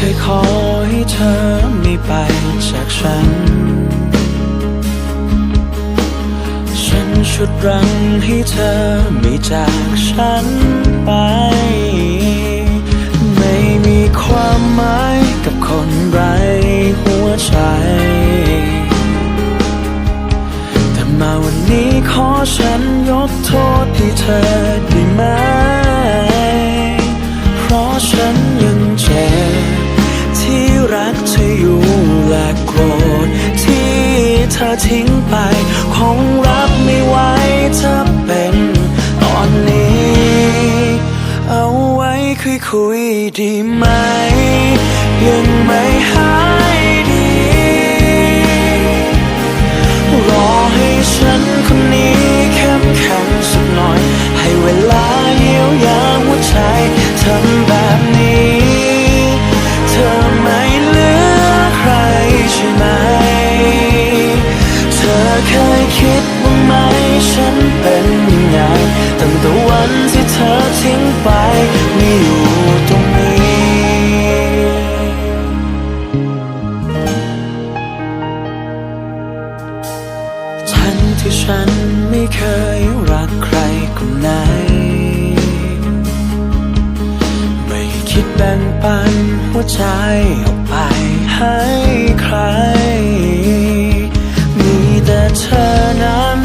ฉันเคยขอให้เธอไม่ไปจากฉัน ฉันชุดรังให้เธอไม่จากฉันไป ไม่มีความหมายกับคนไร้หัวใจ แต่มาวันนี้ขอฉันยกโทษให้เธอได้ไหม อทิ้งไป คงรับไม่ไหวถ้าเป็นตอนนี้ เอาไว้คุยคุยดีไหม ยังไม่หายดี รอให้ฉันคนนี้เข้มแข็งสักหน่อย ให้เวลาเยียวยาหัวใจทำแบบ ทั้งที่ฉันไม่เคยรักใครคนไหน ไม่คิดแบ่งปันหัวใจออกไปให้ใคร มีแต่เธอนั้น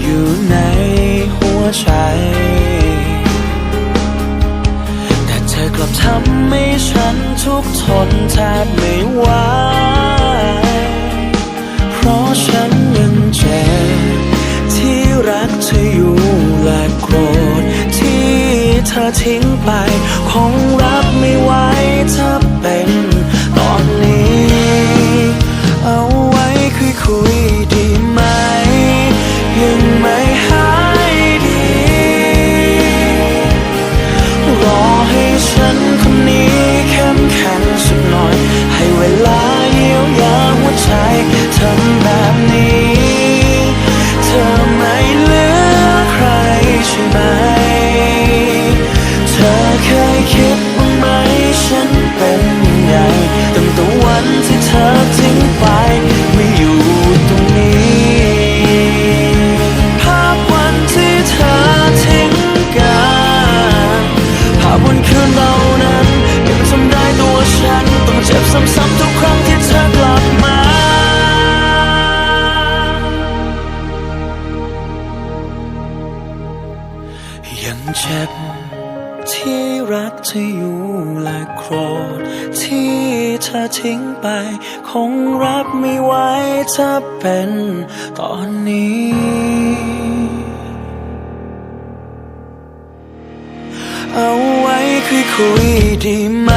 อยู่ในหัวใจ แต่เธอกลับทำให้ฉันทุกทนแทบไม่ไหว เธอทิ้งไป คงรับไม่ไหวถ้าเป็นตอนนี้ เอาไว้คุยคุยดีไหม ยังไม่หายดี รอให้ฉันคนนี้เข้มแข็งสักหน่อย ให้เวลาเยียวยาหัวใจทำแบบนี้ ยังเจ็บที่รักที่อยู่และโกรธที่เธอทิ้งไป คงรับไม่ไหวถ้าเป็นตอนนี้ เอาไว้คุยคุยดีไหม